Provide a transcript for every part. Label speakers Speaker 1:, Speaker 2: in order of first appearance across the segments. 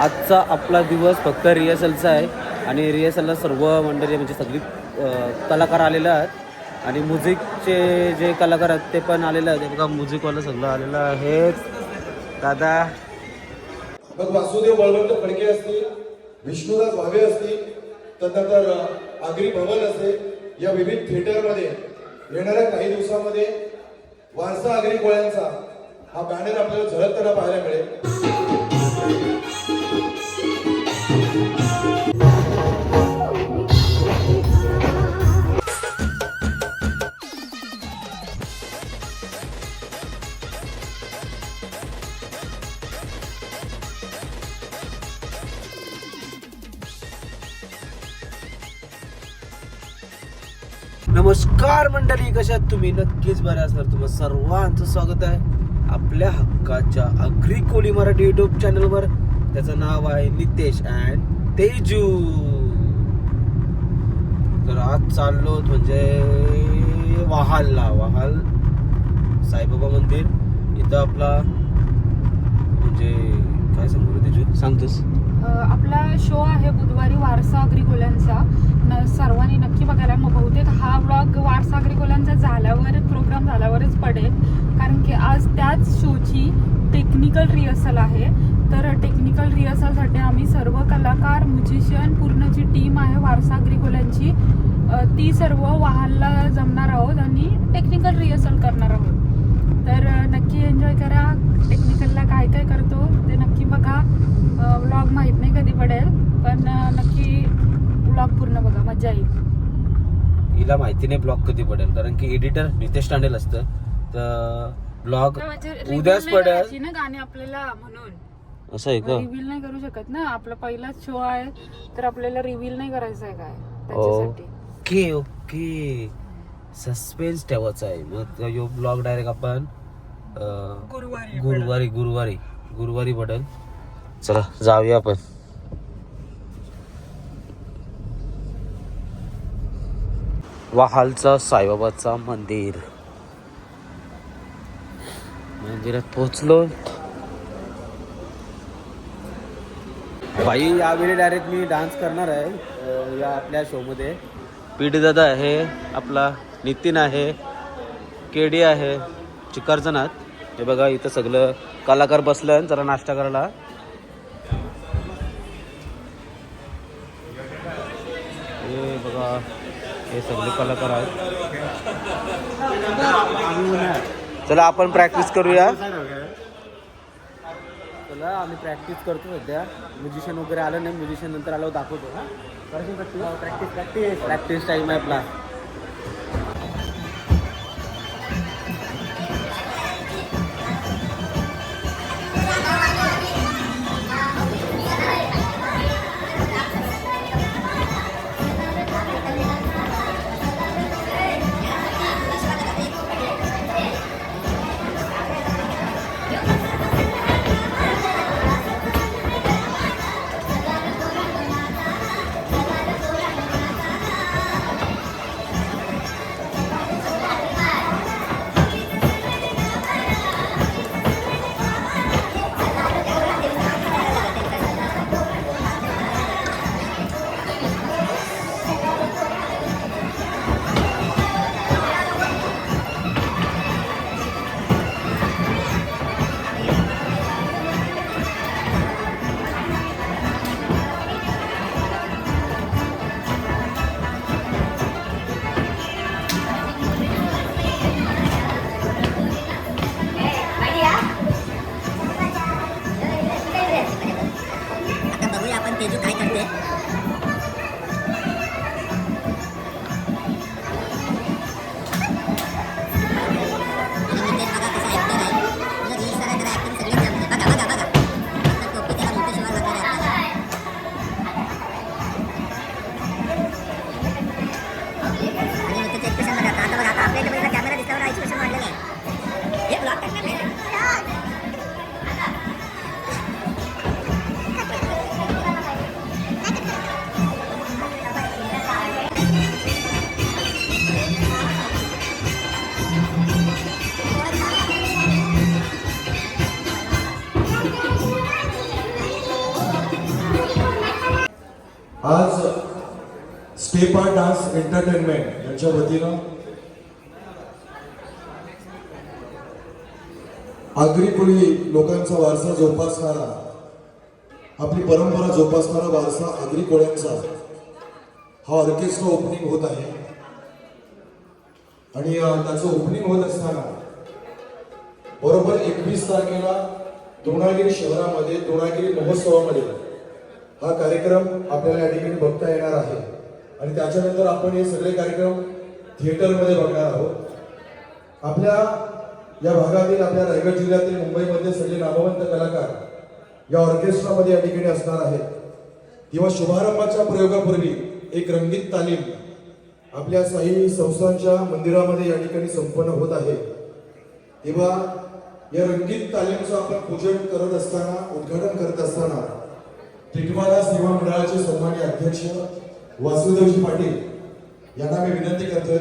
Speaker 1: आजचा आपला दिवस फक्त रिहर्सलचा आहे. आणि रिहर्सलला सर्व मंडळी म्हणजे सगळी कलाकार आलेले आहेत. आणि म्युझिकचे जे कलाकार आहेत ते पण आलेले आहेत. बघा म्युझिकवालं सगळं आलेलं आहे. दादा.
Speaker 2: मग वासुदेव बळवंत फडके असतील विष्णुदास भावे असतील त्यानंतर आगरी भवन असेल या विविध थिएटरमध्ये येणाऱ्या काही दिवसामध्ये वारसा आगरी कोळ्यांचा हा बॅनर आपल्याला झळकताना पाहायला मिळेल.
Speaker 1: कशात तुम्ही? नक्कीच बरे असणार. तुम्हाला सर्वांचं स्वागत आहे आपल्या हक्काच्या अग्री कोली मराठी युट्यूब चॅनलवर त्याचं नाव आहे नितेश अँड तेजू. तर आज चाललो म्हणजे वाहालला. वाहाल साईबाबा मंदिर. इथं आपला म्हणजे काय सांगू रे तेजू? सांगतोस.
Speaker 3: आपला शो आहे बुधवारी वारसा अग्रिकोल्यांचा सर्वांनी नक्की बघायला मग बहुतेक हा ब्लॉग वारसा अग्रिकोल्यांचा झाल्यावर प्रोग्राम झाल्यावरच पडेल. कारण की आज त्याच शोची टेक्निकल रिहर्सल आहे. तर टेक्निकल रिहर्सलसाठी आम्ही सर्व कलाकार म्युझिशियन पूर्ण जी टीम आहे वारसा अग्रिकोल्यांची ती सर्व वाहनला जमणार आहोत आणि टेक्निकल रिहर्सल करणार आहोत. तर नक्की एन्जॉय करा. टेक्निकलला काय काय करतो ते नक्की बघा. व्लॉग माहीत नाही कधी पडेल पण नक्की व्लॉग पूर्ण बघा मजा येईल.
Speaker 1: हिला माहिती नाही ब्लॉग कधी पडेल कारण की एडिटर नितेश तांडेल असतं. तर ब्लॉग
Speaker 3: म्हणजे
Speaker 1: उद्याच पडेल.
Speaker 3: ना गाणी आपल्याला म्हणून.
Speaker 1: असं आहे का?
Speaker 3: रिव्हील नाही करू शकत ना. आपला पहिलाच शो आहे तर आपल्याला रिव्हील नाही करायचं आहे काय?
Speaker 1: Okay okay. सस्पेन्स ठेवायचा आहे. मग यो ब्लॉग डायरेक्ट आपण अं, गुरुवारी गुरुवारी गुरुवारी पडेल. चला जाऊया आपण. वाहालचा साईबाबाचा मंदिर. मंदिरात पोचलो बाई यावेळी डायरेक्ट मी डान्स करणार आहे या आपल्या शोमध्ये पीडी दादा आहे आपला नितीन आहे केडी आहे चिकारजनात हे बघा इथं सगळं कलाकार बसलं जरा नाश्ता करायला. हे बघा हे सगळे कलाकार आहेत. चला आपण प्रॅक्टिस करूया. चला आम्ही प्रॅक्टिस करतो सध्या. म्युझिशियन वगैरे आलं नाही म्युझिशियन नंतर आलो दाखवतो. हा. प्रॅक्टिस प्रॅक्टिस प्रॅक्टिस टाईम आहे आपला.
Speaker 2: आज स्टेप आर्ट डान्स एंटरटेनमेंट यांच्या वतीनं आगरीपुरी लोकांचा वारसा जोपासणारा आपली परंपरा जोपासणारा वारसा आगरी कोळ्यांचा हा ऑर्केस्ट्रा ओपनिंग होत आहे. आणि त्याचं ओपनिंग होत असताना बरोबर एकवीस तारखेला द्रोणागिरी शहरामध्ये द्रोणागिरी महोत्सवामध्ये हा कार्यक्रम आपल्याला या ठिकाणी बघता येणार आहे. आणि त्याच्यानंतर आपण हे सगळे कार्यक्रम थिएटरमध्ये बघणार आहोत. आपल्या या भागातील आपल्या रायगड जिल्ह्यातील मुंबईमध्ये सगळे नामवंत कलाकार या ऑर्केस्ट्रामध्ये या ठिकाणी असणार आहेत. तेव्हा शुभारंभाच्या प्रयोगापूर्वी एक रंगीत तालीम आपल्या साई संस्थांच्या मंदिरामध्ये या ठिकाणी संपन्न होत आहे. तेव्हा या रंगीत तालीमचं आपण पूजन करत असताना उद्घाटन करत असताना टिकवाला सेवा मंडळाचे सन्मान्य अध्यक्ष वासुदेवजी पाटील यांना मी विनंती करतोय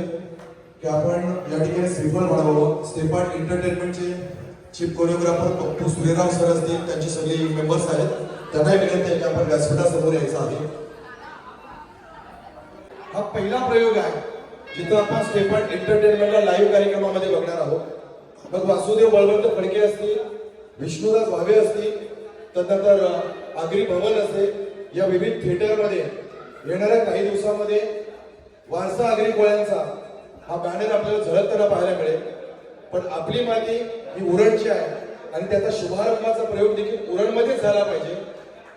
Speaker 2: की आपण या ठिकाणी श्रीफळ वाढवावं. Step Art एंटरटेनमेंटचे chief choreographer Pappu Suryarao sir असतील त्यांचे सगळे मेंबर्स आहेत. त्यांनाही विनंती आहे की आपण व्यासपीठासमोर यायचं आहे. हा पहिला प्रयोग आहे जिथं आपण स्टेपार्ट एंटरटेनमेंटला लाईव्ह कार्यक्रमामध्ये बघणार आहोत. मग वासुदेव बळवंत फडके असतील विष्णुदास भावे असतील त्यानंतर अ, आगरी भवन असेल या विविध थिएटरमध्ये येणाऱ्या काही दिवसामध्ये वारसा आगरी कोळ्यांचा हा बॅनर आपल्याला झळकताना पाहायला मिळेल. पण आपली माती ही उरणची आहे आणि त्याचा शुभारंभाचा प्रयोग देखील उरणमध्येच झाला पाहिजे.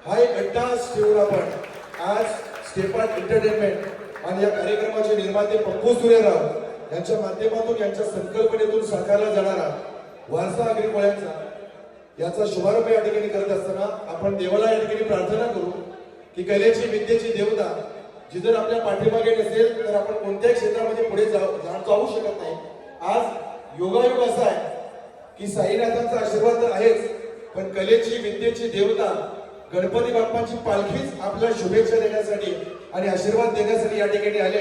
Speaker 2: हा एक अट्टास ठेवून आपण आज स्टेपार्ट एंटरटेनमेंट आणि या कार्यक्रमाचे निर्माते पप्पू सुरेराव यांच्या माध्यमातून यांच्या संकल्पनेतून साकारला जाणारा वारसा आगरी कोळ्यांचा याचा शुभारंभ या ठिकाणी करत असताना आपण देवाला या ठिकाणी प्रार्थना करू की कलेची विद्येची देवता जी जर आपल्या पाठीमागे नसेल तर आपण कोणत्याही क्षेत्रामध्ये पुढे जाऊ जाऊ शकत नाही. आज योगायोग असा आहे की साईनाथांचा आशीर्वाद तर आहेच पण कलेची विद्येची देवता गणपती बाप्पाची पालखीच आपल्या शुभेच्छा देण्यासाठी आणि आशीर्वाद देण्यासाठी या ठिकाणी आले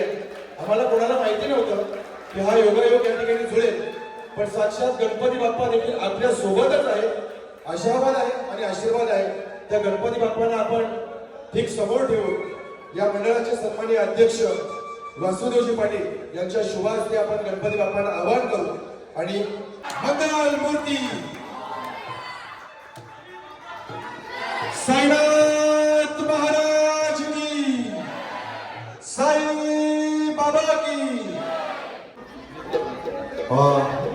Speaker 2: आम्हाला कोणाला माहिती नव्हतं की हा योगायोग या ठिकाणी जुळेल पण साक्षात गणपती बाप्पा देखील आपल्या सोबतच आहे आशावाद आहे आणि आशीर्वाद आहे. त्या गणपती बाप्पांना आपण ठीक समोर ठेवून या मंडळाचे सन्मान्य अध्यक्ष वासुदेवजी पाटील यांच्या शुभास्ते आपण गणपती बाप्पांना आवाहन करू. आणि मंगल मूर्ती. साईनाथ महाराज की. साई बाबा की.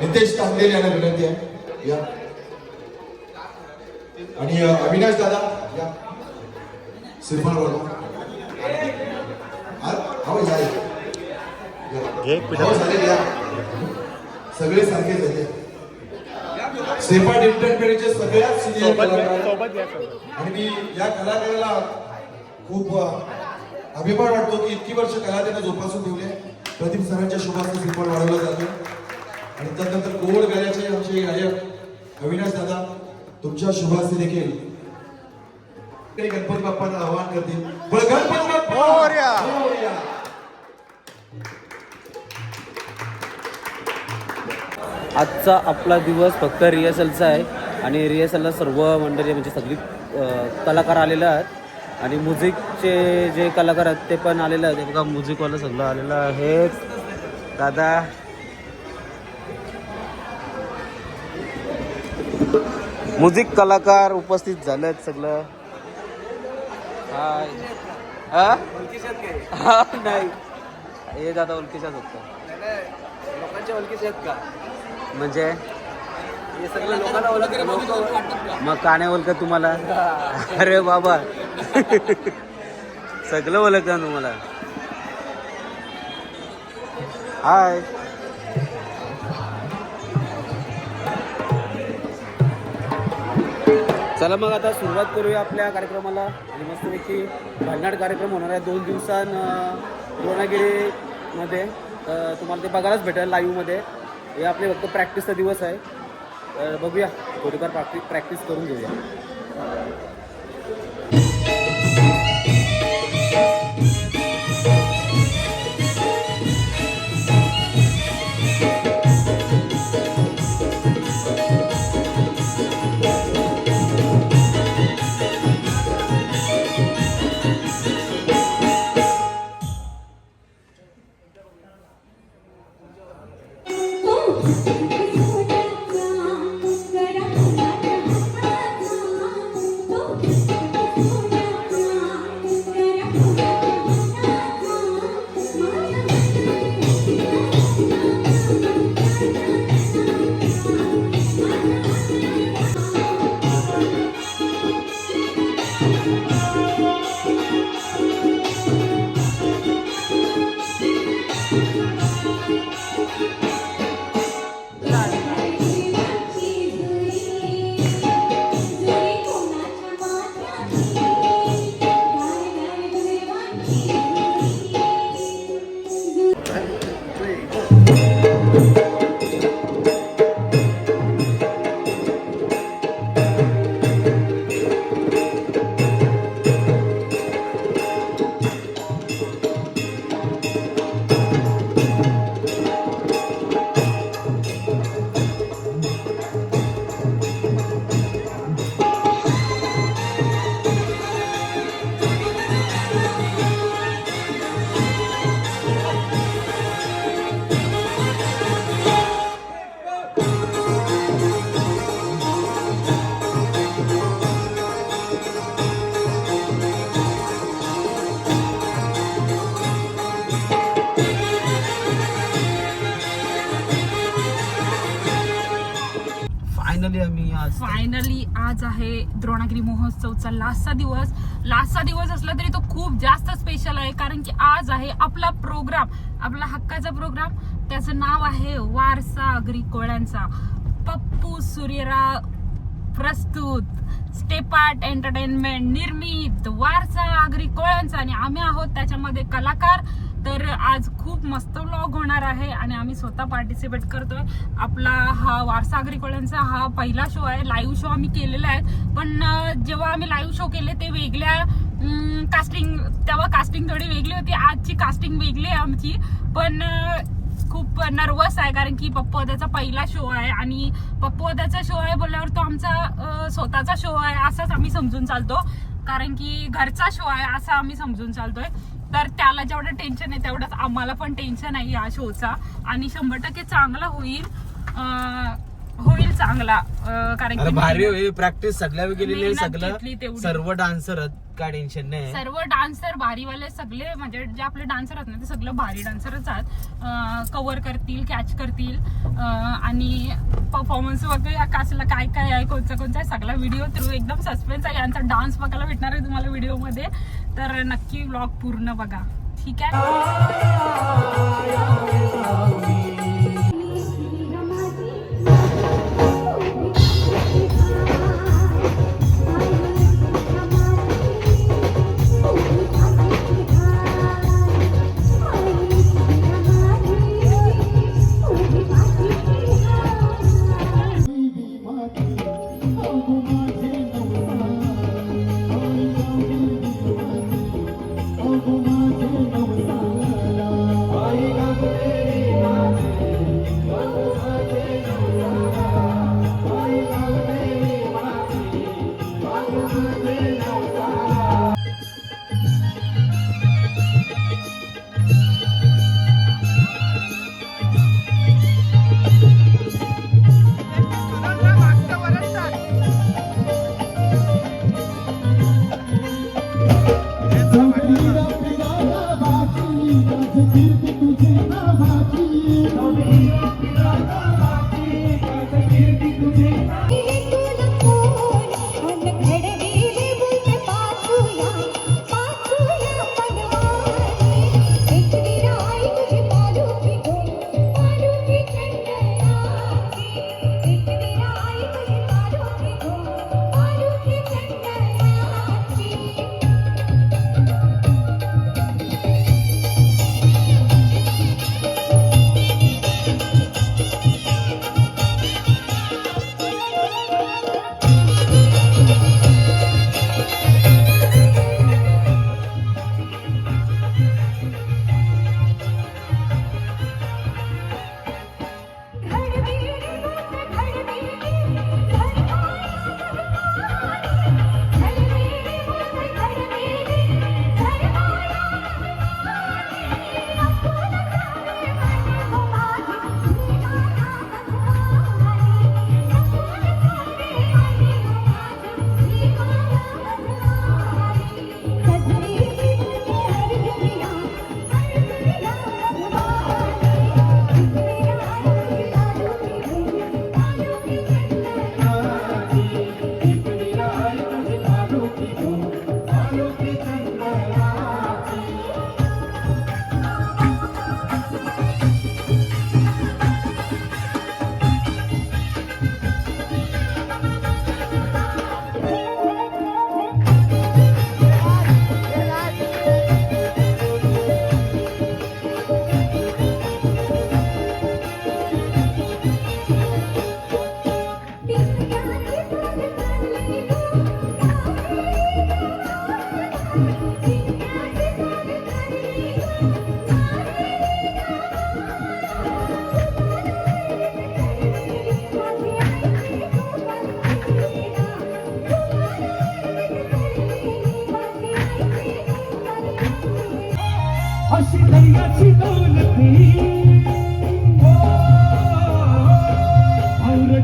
Speaker 2: नितेश तांदेल यांना विनंती आहे. या. आणि अविनाश दादा या श्रीफळ या. सगळे सारखेच आहेत श्रीपाठ एंटरटेनमेंटचे सगळ्यात सिनियर कलाकार आणि मी या कलाकाराला खूप अभिमान वाटतो की इतकी वर्ष कला त्यांना जोपासून ठेवली प्रदीप सरांच्या शुभास्ते श्रीफळ वाढवलं जातं आणि त्यानंतर गोड गाण्याचे आमचे गायक अविनाश दादा तुमच्या शुभास्ते देखील. गणपती बाप्पांना आवाहन करतील. बोला, गणपती बाप्पा.
Speaker 1: आजचा आपला दिवस फक्त रिहर्सलचा आहे. आणि रिहर्सलला सर्व मंडळी म्हणजे सगळी कलाकार आलेले आहेत. आणि म्युझिकचे जे कलाकार आहेत ते पण आलेले आहेत. बघा म्युझिकवालं सगळं आलेलं आहे. दादा म्युझिक कलाकार उपस्थित झाले आहेत सगळं. हाय. हा? हा, नाही. हे दादा ओळखीच्याच होतं.
Speaker 4: लोकांच्या ओळखीचे आहेत का
Speaker 1: म्हणजे?
Speaker 4: ओळख
Speaker 1: मग का नाही ओळखत तुम्हाला? अरे बाबा. सगळं ओळखतं तुम्हाला. हाय. चला मग आता सुरुवात करूया आपल्या कार्यक्रमाला. आणि मस्तपैकी भांडणाट कार्यक्रम होणार आहे दोन दिवसां रोणागिरीमध्ये तुम्हाला ते बघायलाच भेटेल लाईव्हमध्ये हे आपले फक्त प्रॅक्टिसचा दिवस आहे. तर बघूया. थोडीफार प्रॅक्टिस प्रॅक्टिस करून घेऊया. फायनली आज
Speaker 3: आहे द्रोणागिरी महोत्सवचा लास्टचा दिवस. लास्टचा दिवस असला तरी तो खूप जास्त स्पेशल आहे कारण की आज आहे आपला प्रोग्राम आपला हक्काचा प्रोग्राम त्याचं नाव आहे वारसा अग्री कोळ्यांचा पप्पू सूर्यराव प्रस्तुत. स्टेपार्ट एंटरटेनमेंट निर्मित. वारसा आगरी कोळ्यांचा आणि आम्ही आहोत त्याच्यामध्ये कलाकार तर आज खूप मस्त व्लॉग होणार आहे आणि आम्ही स्वतः पार्टिसिपेट करतोय. आपला हा वारसा आगरी कोळ्यांचा हा पहिला शो आहे. लाईव्ह शो आम्ही केलेला आहे. पण जेव्हा आम्ही लाईव्ह शो केले ते वेगळ्या कास्टिंग तेव्हा कास्टिंग थोडी वेगळी होती. आजची कास्टिंग वेगळी आहे आमची. पण खूप नर्वस आहे. कारण की पप्पवादाचा पहिला शो आहे आणि पप्पवादाचा शो आहे बोलल्यावर तो आमचा स्वतःचा शो आहे असंच आम्ही समजून चालतो. कारण की घरचा शो आहे असं आम्ही समजून चालतोय. तर त्याला जेवढं टेन्शन आहे तेवढंच. आम्हाला पण टेन्शन आहे या शोचा आणि शंभर टक्के चांगला होईल अं, होईल चांगला अं, कारण
Speaker 1: अरे
Speaker 3: की
Speaker 1: भारी होईल. प्रॅक्टिस सगळ्या गेलेली आहे
Speaker 3: मेहनत घेतली
Speaker 1: सगळं
Speaker 3: तेवढी.
Speaker 1: सर्व डान्सर काय टेन्शन नाही.
Speaker 3: सर्व डान्सर भारीवाले सगळे म्हणजे जे आपले डान्सर आहेत ना ते सगळं भारी डान्सरच आहेत. कव्हर करतील कॅच करतील. अं, आणि परफॉर्मन्स वगैरे या कासला काय काय आहे कोणचा कोणचा आहे सगळा व्हिडिओ थ्रू एकदम सस्पेन्स आहे. यांचा डान्स बघायला भेटणार आहे तुम्हाला व्हिडिओमध्ये तर नक्की व्लॉग पूर्ण बघा. ठीक आहे?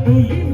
Speaker 5: Oh, yeah.